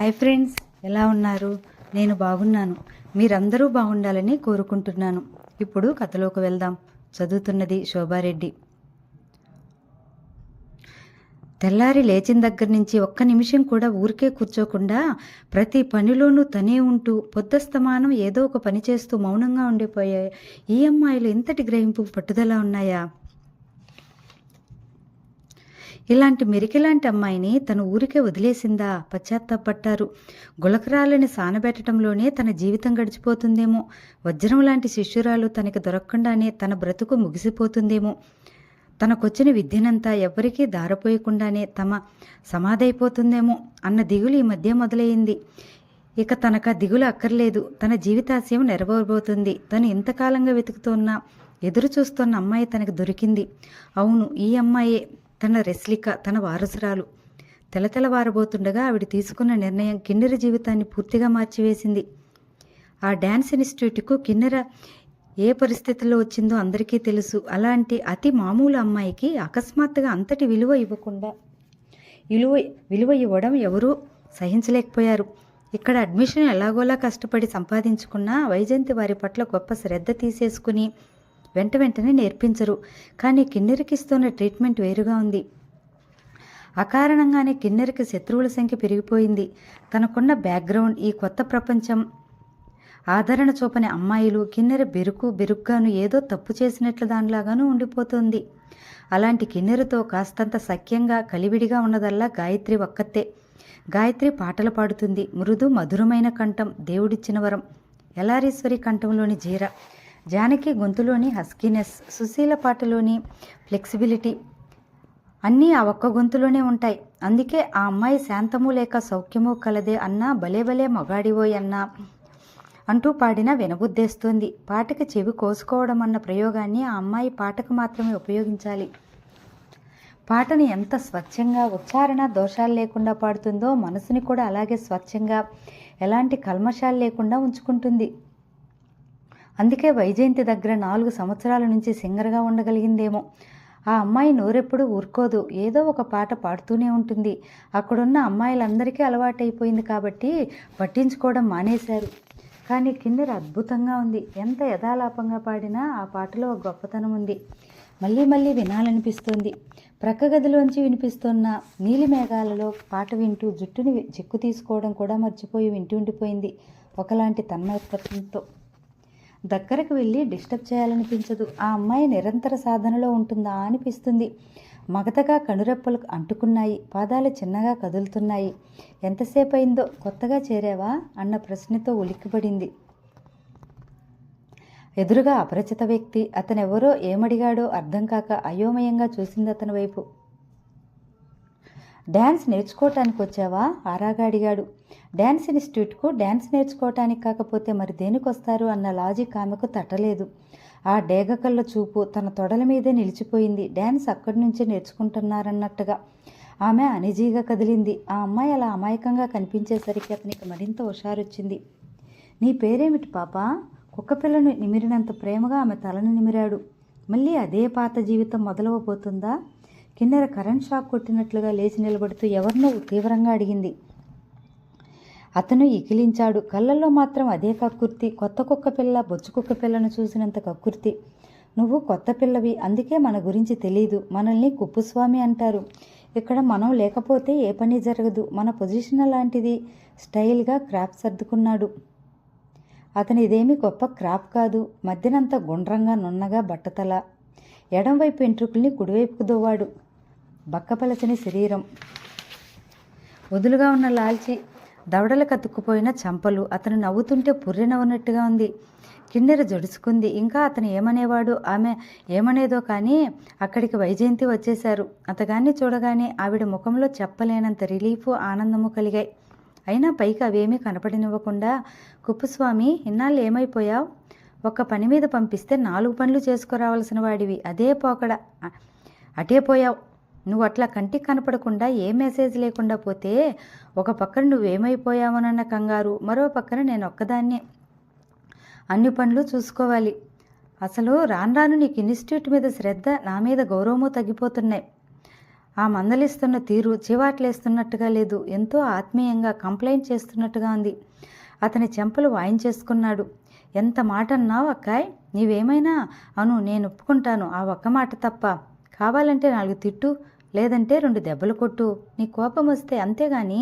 Hi friends ఎలా ఉన్నారు? నేను బాగున్నాను. మీరందరూ బాగుండాలని కోరుకుంటున్నాను. ఇప్పుడు కథలోకి వెళ్దాం. చదువుతున్నది శోభారెడ్డి. తెల్లారి లేచిన దగ్గర నుంచి ఒక్క నిమిషం కూడా ఊరికే కూర్చోకుండా ప్రతి పనిలోనూ తనే ఉంటూ పొద్దస్తమానం ఏదో ఒక పని చేస్తూ మౌనంగా ఉండిపోయాయి. ఈ అమ్మాయిలు ఇంతటి గ్రహింపు పట్టుదల ఉన్నాయా? ఇలాంటి మెరికిలాంటి అమ్మాయిని తన ఊరికే వదిలేసిందా? పశ్చాత్తాపట్టారు గులకరాలని సానబెట్టడంలోనే తన జీవితం గడిచిపోతుందేమో. వజ్రం లాంటి శిష్యురాలు తనకి దొరకకుండానే తన బ్రతుకు ముగిసిపోతుందేమో. తనకొచ్చిన విద్యనంతా ఎవ్వరికీ దారపోయకుండానే తమ సమాధైపోతుందేమో అన్న దిగులు ఈ మధ్య మొదలైంది. ఇక తనక దిగులు అక్కర్లేదు. తన జీవితాశయం నెరవేరబోతుంది. తను ఇంతకాలంగా వెతుకుతున్న ఎదురు చూస్తున్న అమ్మాయి తనకు దొరికింది. అవును ఈ అమ్మాయే. తన రెస్లిక తన వారసురాలు. తెలతెలవారబోతుండగా ఆవిడ తీసుకున్న నిర్ణయం కిన్నెర జీవితాన్ని పూర్తిగా మార్చివేసింది. ఆ డ్యాన్స్ ఇన్స్టిట్యూట్కు కిన్నెర ఏ పరిస్థితుల్లో వచ్చిందో అందరికీ తెలుసు. అలాంటి అతి మామూలు అమ్మాయికి అకస్మాత్తుగా అంతటి విలువ ఇవ్వకుండా విలువ విలువ ఇవ్వడం ఎవరూ సహించలేకపోయారు. ఇక్కడ అడ్మిషన్ ఎలాగోలా కష్టపడి సంపాదించుకున్న వైజయంతి వారి పట్ల గొప్ప శ్రద్ధ తీసేసుకుని వెంట వెంటనే నేర్పించరు. కానీ కిన్నెరకి ఇస్తున్న ట్రీట్మెంట్ వేరుగా ఉంది. అకారణంగానే కిన్నెరకి శత్రువుల సంఖ్య పెరిగిపోయింది. తనకున్న బ్యాక్గ్రౌండ్ ఈ కొత్త ప్రపంచం. ఆదరణ చూపని అమ్మాయిలు కిన్నెర బెరుకు బెరుగ్గాను ఏదో తప్పు చేసినట్లు దానిలాగాను ఉండిపోతుంది. అలాంటి కిన్నెరతో కాస్తంత సఖ్యంగా కలివిడిగా ఉన్నదల్లా గాయత్రి ఒక్కతే. గాయత్రి పాటలు పాడుతుంది. మృదు మధురమైన కంఠం. దేవుడిచ్చిన వరం. ఎలారీశ్వరి కంఠంలోని జీర. జానకి గొంతులోని హస్కీనెస్ సుశీల పాటలోని ఫ్లెక్సిబిలిటీ అన్నీ ఆ ఒక్క గొంతులోనే ఉంటాయి. అందుకే ఆ అమ్మాయి శాంతము లేక సౌఖ్యము కలదే అన్నా భలే భలే మగాడివోయ్ అన్నా అంటూ పాడినా వినబుద్ధేస్తుంది. పాటకి చెవి కోసుకోవడం అన్న ప్రయోగాన్ని ఆ అమ్మాయి పాటకు మాత్రమే ఉపయోగించాలి. పాటను ఎంత స్వచ్ఛంగా ఉచ్చారణ దోషాలు లేకుండా పాడుతుందో మనసుని కూడా అలాగే స్వచ్ఛంగా ఎలాంటి కల్మషాలు లేకుండా ఉంచుకుంటుంది. అందుకే వైజయంతి దగ్గర నాలుగు సంవత్సరాల నుంచి సింగర్గా ఉండగలిగిందేమో. ఆ అమ్మాయి నోరెప్పుడు ఊరుకోదు. ఏదో ఒక పాట పాడుతూనే ఉంటుంది. అక్కడున్న అమ్మాయిలందరికీ అలవాటైపోయింది కాబట్టి పట్టించుకోవడం మానేశారు. కానీ కిన్నెర అద్భుతంగా ఉంది. ఎంత యథాలాపంగా పాడినా ఆ పాటలో ఒక గొప్పతనం ఉంది. మళ్ళీ మళ్ళీ వినాలనిపిస్తుంది. ప్రక్క గదిలోంచి వినిపిస్తున్న నీలి మేఘాలలో పాట వింటూ జుట్టుని చిక్కు తీసుకోవడం కూడా మర్చిపోయి వింటూ ఉండిపోయింది. ఒకలాంటి తన్మయత్వంతో దగ్గరకు వెళ్ళి డిస్టర్బ్ చేయాలనిపించదు. ఆ అమ్మాయి నిరంతర సాధనలో ఉంటుందా అనిపిస్తుంది. మగతగా కనురెప్పలు అంటుకున్నాయి. పాదాలు చిన్నగా కదులుతున్నాయి. ఎంతసేపు అయిందో కొత్తగా చేరావా అన్న ప్రశ్నతో ఉలిక్కిపడింది. ఎదురుగా అపరిచిత వ్యక్తి అతనెవరో ఏమడిగాడో అర్థం కాక అయోమయంగా చూసింది అతని వైపు. డ్యాన్స్ నేర్చుకోవటానికి వచ్చావా ఆరాగా అడిగాడు. డ్యాన్స్ ఇన్స్టిట్యూట్కు డ్యాన్స్ నేర్చుకోవటానికి కాకపోతే మరి దేనికి వస్తారు అన్న లాజిక్ ఆమెకు తట్టలేదు. ఆ డేగకళ్ళ చూపు తన తొడల మీదే నిలిచిపోయింది. డ్యాన్స్ అక్కడి నుంచే నేర్చుకుంటున్నారన్నట్టుగా ఆమె అనిజీగా కదిలింది. ఆ అమ్మాయి అలా అమాయకంగా కనిపించేసరికి అతనికి మరింత హుషారొచ్చింది. నీ పేరేమిటి పాప? కుక్కపిల్లను నిమిరినంత ప్రేమగా ఆమె తలను నిమిరాడు. మళ్ళీ అదే పాత జీవితం మొదలవబోతుందా? కిన్నెర కరెంట్ షాక్ కొట్టినట్లుగా లేచి నిలబడుతూ ఎవరినో తీవ్రంగా అడిగింది. అతను ఇకిలించాడు కళ్ళల్లో మాత్రం అదే కక్కుర్తి. కొత్త కుక్క పిల్ల బొచ్చు కుక్క పిల్లను చూసినంత కక్కుర్తి. నువ్వు కొత్త పిల్లవి. అందుకే మన గురించి తెలీదు. మనల్ని కుప్పుస్వామి అంటారు. ఇక్కడ మనం లేకపోతే ఏ పని జరగదు. మన పొజిషన్ లాంటిది స్టైల్గా క్రాప్ సర్దుకున్నాడు. అతని ఇదేమి గొప్ప క్రాప్ కాదు. మధ్యనంతా గుండ్రంగా నున్నగా బట్టతల. ఎడంవైపు వెంట్రుకల్ని కుడివైపుకు దోవాడు. బక్కపలచని శరీరం. వదులుగా ఉన్న లాల్చి దవడలు కతుక్కుపోయిన చంపలు అతను నవ్వుతుంటే పుర్రె ఉన్నట్టుగా ఉంది. కిన్నెర జడుచుకుంది. ఇంకా అతను ఏమనేవాడు? ఆమె ఏమనేదో కానీ అక్కడికి వైజయంతి వచ్చేశారు. అతగాన్ని చూడగానే ఆవిడ ముఖంలో చెప్పలేనంత రిలీఫ్ ఆనందము కలిగాయి. అయినా పైకి అవేమీ కనపడనివ్వకుండా కుప్పస్వామి ఇన్నాళ్ళు ఏమైపోయావు? ఒక పని మీద పంపిస్తే నాలుగు పనులు చేసుకురావాల్సిన వాడివి. అదే పోకడ. అటే పోయావు. నువ్వు అట్లా కంటికి కనపడకుండా ఏ మెసేజ్ లేకుండా పోతే ఒక పక్కన నువ్వేమైపోయావనన్న కంగారు మరో పక్కన నేను ఒక్కదాన్నే అన్ని పనులు చూసుకోవాలి. అసలు రాను రాను నీకు ఇన్స్టిట్యూట్ మీద శ్రద్ధ నా మీద గౌరవము తగ్గిపోతున్నాయి. ఆ మందలిస్తున్న తీరు చివాట్లేస్తున్నట్టుగా లేదు. ఎంతో ఆత్మీయంగా కంప్లైంట్ చేస్తున్నట్టుగా ఉంది. అతని చెంపలు వాయించేసుకున్నాడు. ఎంత మాట అన్నావు అక్కాయ్? నీవేమైనా? అను నేను ఒప్పుకుంటాను ఆ ఒక్క మాట తప్ప. కావాలంటే నాలుగు తిట్టు. లేదంటే రెండు దెబ్బలు కొట్టు. నీ కోపం వస్తే అంతేగాని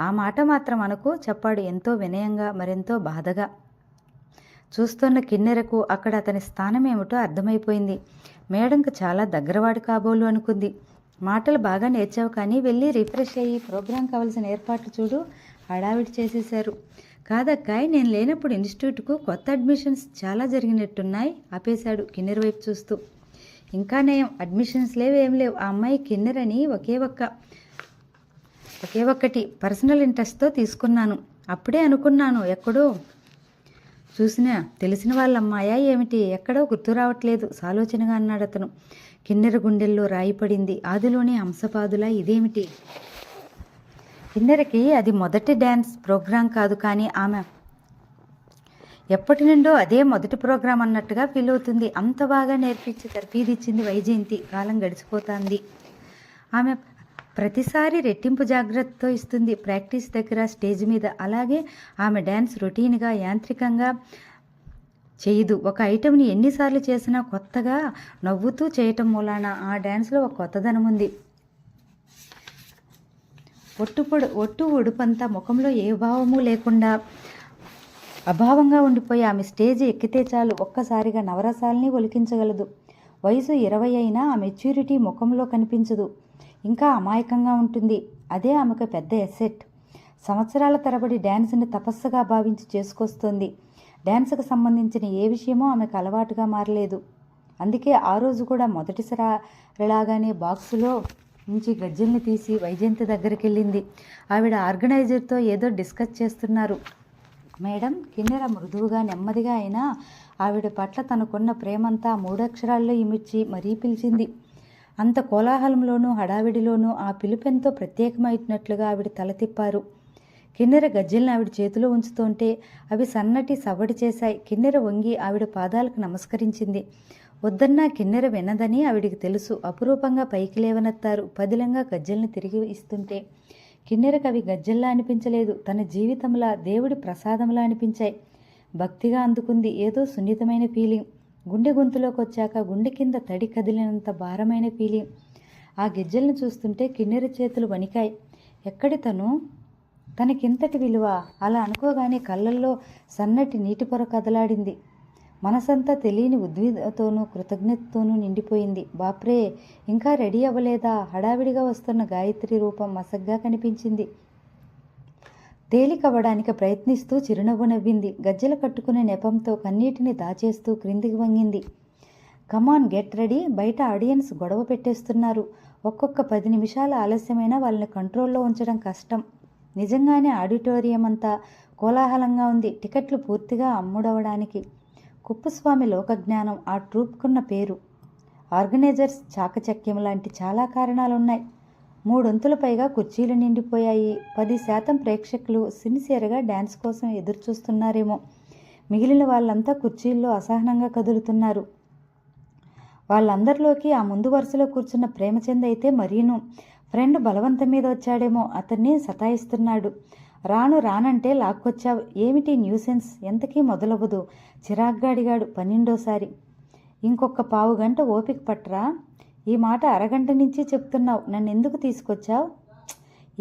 ఆ మాట మాత్రం అనకు. చెప్పాడు ఎంతో వినయంగా మరెంతో బాధగా. చూస్తున్న కిన్నెరకు అక్కడ అతని స్థానం ఏమిటో అర్థమైపోయింది. మేడంకు చాలా దగ్గరవాడు కాబోలు అనుకుంది. మాటలు బాగా నేర్చావు కానీ వెళ్ళి రిఫ్రెష్ అయ్యి ప్రోగ్రాం కావాల్సిన ఏర్పాట్లు చూడు. హడావిడి చేసేశారు. కాదక్కాయ్ నేను లేనప్పుడు ఇన్స్టిట్యూట్కు కొత్త అడ్మిషన్స్ చాలా జరిగినట్టున్నాయి. ఆపేశాడు కిన్నెర వైపు చూస్తూ. ఇంకా నయం అడ్మిషన్స్ లేవు ఏం లేవు. ఆ అమ్మాయి కిన్నెరని ఒకే ఒక్క ఒకే ఒక్కటి పర్సనల్ ఇంట్రెస్ట్తో తీసుకున్నాను. అప్పుడే అనుకున్నాను ఎక్కడో చూసినా తెలిసిన వాళ్ళ అమ్మాయా ఏమిటి? ఎక్కడో గుర్తు రావట్లేదు సాలోచనగా అన్నాడు అతను. కిన్నెర గుండెల్లో రాయి పడింది. ఆదిలోని హంసపాదులా ఇదేమిటి? కిన్నెరకి అది మొదటి డ్యాన్స్ ప్రోగ్రాం కాదు కానీ ఆమె ఎప్పటి నుండో అదే మొదటి ప్రోగ్రాం అన్నట్టుగా ఫీల్ అవుతుంది. అంత బాగా నేర్పించి తర్ఫీదిచ్చింది వైజయంతి. కాలం గడిచిపోతుంది. ఆమె ప్రతిసారి రెట్టింపు జాగ్రత్తతో ఇస్తుంది. ప్రాక్టీస్ దగ్గర స్టేజ్ మీద. అలాగే ఆమె డ్యాన్స్ రొటీన్గా యాంత్రికంగా చేయదు. ఒక ఐటెంని ఎన్నిసార్లు చేసినా కొత్తగా నవ్వుతూ చేయటం మూలాన ఆ డ్యాన్స్లో ఒక కొత్తదనం ఉంది. ఒట్టు పొడు ఒట్టు ఉడుపంతా ముఖంలో ఏ భావము లేకుండా అభావంగా ఉండిపోయి ఆమె స్టేజ్ ఎక్కితే చాలు ఒక్కసారిగా నవరసాల్ని ఒలికించగలదు. వయసు ఇరవై అయినా ఆ మెచ్యూరిటీ ముఖంలో కనిపించదు. ఇంకా అమాయకంగా ఉంటుంది. అదే ఆమెకు పెద్ద ఎసెట్ సంవత్సరాల తరబడి డ్యాన్స్ని తపస్సుగా భావించి చేసుకొస్తుంది. డ్యాన్స్కి సంబంధించిన ఏ విషయమో ఆమెకు అలవాటుగా మారలేదు. అందుకే ఆ రోజు కూడా మొదటిసారిలాగానే బాక్సులో నుంచి గజ్జల్ని తీసి వైజయంతి దగ్గరికి వెళ్ళింది ఆవిడ ఆర్గనైజర్తో ఏదో డిస్కస్ చేస్తున్నారు. మేడం కిన్నెర మృదువుగా నెమ్మదిగా అయినా ఆవిడ పట్ల తనకున్న ప్రేమంతా మూడక్షరాల్లో ఇమిడ్చి మరీ పిలిచింది. అంత కోలాహలంలోనూ హడావిడిలోనూ ఆ పిలుపెంతో ప్రత్యేకమైనట్లుగా ఆవిడ తల తిప్పారు. కిన్నెర గజ్జెల్ని ఆవిడ చేతిలో ఉంచుతుంటే అవి సన్నటి సవ్వడి చేశాయి. కిన్నెర వంగి ఆవిడ పాదాలకు నమస్కరించింది. వద్దన్నా కిన్నెర వినదని ఆవిడికి తెలుసు. అపురూపంగా పైకి లేవనెత్తారు. పదిలంగా గజ్జెల్ని తిరిగి ఇస్తుంటే కిన్నెర కవి గజ్జెల్లా అనిపించలేదు. తన జీవితంలా దేవుడి ప్రసాదంలా అనిపించాయి. భక్తిగా అందుకుంది ఏదో సున్నితమైన ఫీలింగ్ గుండె గొంతులోకి వచ్చాక గుండె కింద తడి కదిలినంత భారమైన ఫీలింగ్ ఆ గిజ్జల్ని చూస్తుంటే కిన్నెర చేతులు వణికాయి. ఎక్కడి తను? తనకింతటి విలువ? అలా అనుకోగానే కళ్ళల్లో సన్నటి నీటి పొర కదలాడింది. మనసంతా తెలియని ఉద్విదతోనూ కృతజ్ఞతతోనూ నిండిపోయింది. బాప్రే ఇంకా రెడీ అవ్వలేదా? హడావిడిగా వస్తున్న గాయత్రి రూపం మసగ్గా కనిపించింది. తేలికవ్వడానికి ప్రయత్నిస్తూ చిరునవ్వు నవ్వింది. గజ్జెలు కట్టుకునే నెపంతో కన్నీటిని దాచేస్తూ క్రిందికి వంగింది. Come on get ready. బయట ఆడియన్స్ గొడవ పెట్టేస్తున్నారు. ఒక్కొక్క పది నిమిషాల ఆలస్యమైనా వాళ్ళని కంట్రోల్లో ఉంచడం కష్టం. నిజంగానే ఆడిటోరియం అంతా కోలాహలంగా ఉంది. టికెట్లు పూర్తిగా అమ్ముడవడానికి కుప్పస్వామి లోకజ్ఞానం ఆ ట్రూప్కున్న పేరు. ఆర్గనైజర్స్ చాకచక్యం లాంటి చాలా కారణాలున్నాయి. మూడొంతుల పైగా కుర్చీలు నిండిపోయాయి. పది శాతం ప్రేక్షకులు సిన్సియర్గా డ్యాన్స్ కోసం ఎదురు చూస్తున్నారేమో మిగిలిన వాళ్ళంతా కుర్చీల్లో అసహనంగా కదులుతున్నారు. వాళ్ళందరిలోకి ఆ ముందు వరుసలో కూర్చున్న ప్రేమచంద్ అయితే మరీను. ఫ్రెండ్ బలవంతం మీద వచ్చాడేమో. అతన్ని సతాయిస్తున్నాడు. రాను రానంటే లాక్కొచ్చావు. ఏమిటి న్యూసెన్స్? ఎంతకీ మొదలవ్వదు. చిరాగ్గా అడిగాడు పన్నెండోసారి. ఇంకొక పావు గంట ఓపిక పట్టరా ఈ మాట అరగంట నుంచి చెప్తున్నావు. నన్ను ఎందుకు తీసుకొచ్చావు?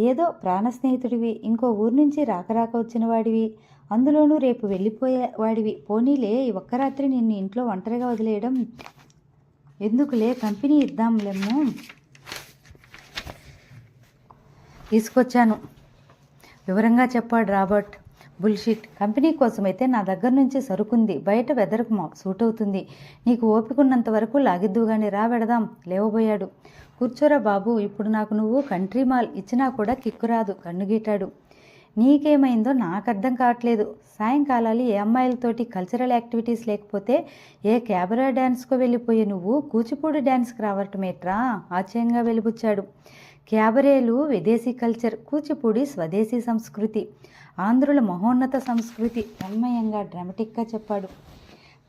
ఏదో ప్రాణ స్నేహితుడివి ఇంకో ఊరు నుంచి రాక రాక వచ్చిన వాడివి. అందులోనూ రేపు వెళ్ళిపోయే వాడివి. పోనీలే ఈ ఒక్క రాత్రి నిన్ను ఇంట్లో ఒంటరిగా వదిలేయడం ఎందుకులే? కంపెనీ ఇద్దాంలేము తీసుకొచ్చాను. వివరంగా చెప్పాడు రాబర్ట్. బుల్షిట్. కంపెనీ కోసమైతే నా దగ్గర నుంచి సరుకుంది. బయట వెదర్కు మా సూట్ అవుతుంది. నీకు ఓపికన్నంత వరకు లాగిద్దు కానీ రా వెడదాం. లేవబోయాడు. కూర్చోరా బాబు. ఇప్పుడు నాకు నువ్వు కంట్రీ మాల్ ఇచ్చినా కూడా కిక్కు రాదు. కన్నుగీటాడు. నీకేమైందో నాకు అర్థం కావట్లేదు. సాయంకాలాలు ఏ అమ్మాయిలతోటి కల్చరల్ యాక్టివిటీస్ లేకపోతే ఏ క్యాబరా డ్యాన్స్కో వెళ్ళిపోయి నువ్వు కూచిపూడి డ్యాన్స్కి రావటమేట్రా? ఆశ్చర్యంగా వెలిబుచ్చాడు. క్యాబరేలు విదేశీ కల్చర్ కూచిపూడి స్వదేశీ సంస్కృతి ఆంధ్రుల మహోన్నత సంస్కృతి తన్మయంగా డ్రామటిక్గా చెప్పాడు.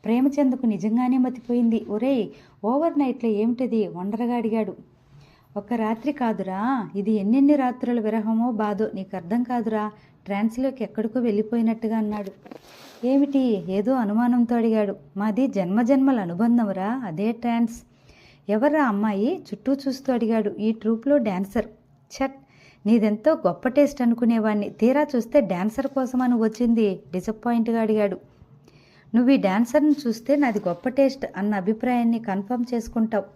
ప్రేమచందుకు నిజంగానే మతిపోయింది. ఒరేయ్ ఓవర్ నైట్లో ఏమిటిది? వండరగా అడిగాడు. ఒక రాత్రి కాదురా. ఇది ఎన్నెన్ని రాత్రుల విరహమో బాధో నీకు అర్థం కాదురా. ట్రాన్స్లోకి ఎక్కడికో వెళ్ళిపోయినట్టుగా అన్నాడు. ఏమిటి? ఏదో అనుమానంతో అడిగాడు. మాది జన్మజన్మల అనుబంధంరా అదే ట్రాన్స్. ఎవర్రా అమ్మాయి? చుట్టూ చూస్తూ అడిగాడు. ఈ ట్రూప్లో డాన్సర్. ఛట్! నీదెంతో గొప్ప టేస్ట్ అనుకునేవాణ్ణి. తీరా చూస్తే డాన్సర్ కోసమని వచ్చింది? డిసప్పాయింట్గా అడిగాడు. నువ్వు ఈ డాన్సర్ని చూస్తే నాది గొప్ప టేస్ట్ అన్న అభిప్రాయాన్ని కన్ఫర్మ్ చేసుకుంటావు.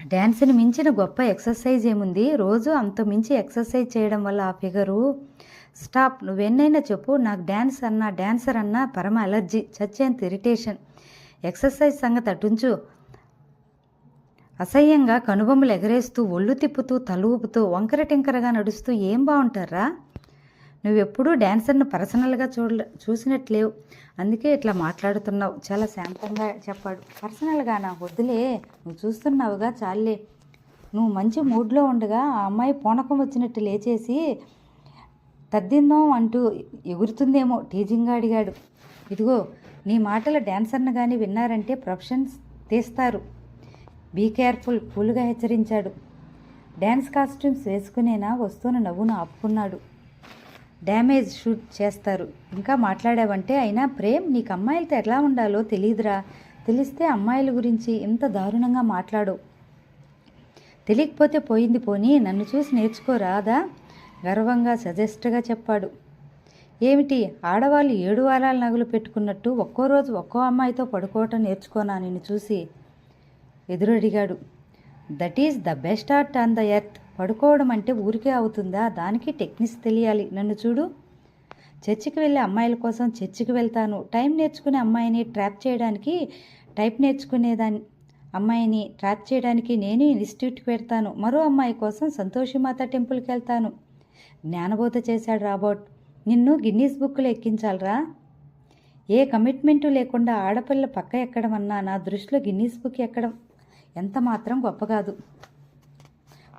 డ్యాన్స్ని మించిన గొప్ప ఎక్సర్సైజ్ ఏముంది? రోజు అంత మించి ఎక్సర్సైజ్ చేయడం వల్ల ఆ ఫిగరు? స్టాప్! నువ్వెన్నైనా చెప్పు. నాకు డ్యాన్స్ అన్నా డ్యాన్సర్ అన్నా పరమ అలర్జీ. చచ్చేంత ఇరిటేషన్. ఎక్సర్సైజ్ సంగతి అటుంచు. అసహ్యంగా కనుబొమ్మలు ఎగరేస్తూ ఒళ్ళు తిప్పుతూ తలూపుతూ వంకర టింకరగా నడుస్తూ ఏం బాగుంటారా నువ్వెప్పుడూ డ్యాన్సర్ను పర్సనల్గా చూడ చూసినట్లేవు. అందుకే ఇట్లా మాట్లాడుతున్నావు. చాలా శాంతంగా చెప్పాడు. పర్సనల్గా నా వద్దులే. నువ్వు చూస్తున్నావుగా చాలే నువ్వు మంచి మూడ్లో ఉండగా ఆ అమ్మాయి పూనకం వచ్చినట్టు లేచేసి తద్దిందాం అంటూ ఎగురుతుందేమో టీజింగ్గా అడిగాడు. ఇదిగో నీ మాటల డ్యాన్సర్ను కానీ విన్నారంటే ప్రొఫెషన్స్ తీస్తారు. బీ కేర్ఫుల్ కూల్గా హెచ్చరించాడు. డ్యాన్స్ కాస్ట్యూమ్స్ వేసుకునేనా వస్తున్న నవ్వును ఆపుకున్నాడు. డ్యామేజ్ షూట్ చేస్తారు. ఇంకా మాట్లాడావంటే అయినా ప్రేమ్ నీకు అమ్మాయిలతో ఎలా ఉండాలో తెలియదురా తెలిస్తే అమ్మాయిల గురించి ఇంత దారుణంగా మాట్లాడు. తెలియకపోతే పోయింది పోని నన్ను చూసి నేర్చుకోరాదా గర్వంగా సజెస్ట్గా చెప్పాడు. ఏమిటి ఆడవాళ్ళు ఏడు వారాల నగలు పెట్టుకున్నట్టు ఒక్కో రోజు ఒక్కో అమ్మాయితో పడుకోవటం నేర్చుకోనా నిన్ను చూసి? ఎదురడిగాడు. That is the best art on the earth పడుకోవడం అంటే ఊరికే అవుతుందా? దానికి టెక్నిక్స్ తెలియాలి. నన్ను చూడు. చర్చికి వెళ్ళే అమ్మాయిల కోసం చర్చికి వెళ్తాను. టైం నేర్చుకునే అమ్మాయిని ట్రాప్ చేయడానికి టైప్ నేర్చుకునేదాన్ని అమ్మాయిని ట్రాప్ చేయడానికి నేను ఇన్స్టిట్యూట్కి పెడతాను. మరో అమ్మాయి కోసం సంతోషిమాత టెంపుల్కి వెళ్తాను. జ్ఞానబోధ చేశాడు రాబోట్ నిన్ను గిన్నీస్ బుక్లో ఎక్కించాలరా. ఏ కమిట్మెంటు లేకుండా ఆడపిల్ల పక్క ఎక్కడం అన్నా నా దృష్టిలో గిన్నీస్ బుక్ ఎక్కడం. ఎంత మాత్రం గొప్ప కాదు.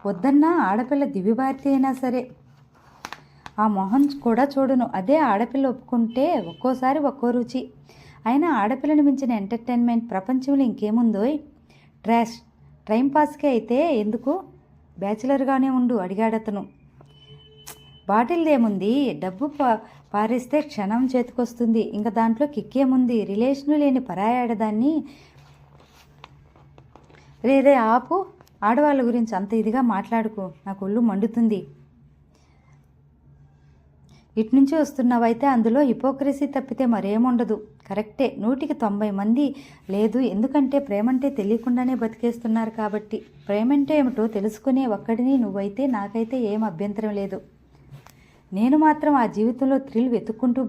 వద్దన్నా ఆడపిల్ల దివ్యభారతి అయినా సరే. ఆ మొహం కూడా చూడను. అదే ఆడపిల్ల ఒప్పుకుంటే ఒక్కోసారి ఒక్కో రుచి. అయినా ఆడపిల్లని మించిన ఎంటర్టైన్మెంట్ ప్రపంచంలో ఇంకేముందోయ్? ట్రాష్. టైంపాస్కి అయితే ఎందుకు? బ్యాచిలర్గానే ఉండు అడిగాడతను. బాటిల్దేముంది? డబ్బు పా పారేస్తే క్షణం చేతికొస్తుంది. ఇంకా దాంట్లో కిక్కేముంది? రిలేషను లేని పరాయాడదాన్ని రేరే ఆపు. ఆడవాళ్ళ గురించి అంత ఇదిగా మాట్లాడుకో. నాకు ఒళ్ళు మండుతుంది. ఇటునుంచి వస్తున్నావైతే అందులో హిపోక్రసీ తప్పితే మరేముండదు. కరెక్టే. నూటికి తొంభై మంది లేదు. ఎందుకంటే ప్రేమంటే తెలియకుండానే బతికేస్తున్నారు కాబట్టి. ప్రేమంటే ఏమిటో తెలుసుకునే ఒక్కడిని నువ్వైతే నాకైతే ఏం అభ్యంతరం లేదు. నేను మాత్రం ఆ జీవితంలో థ్రిల్ వెతుక్కుంటూ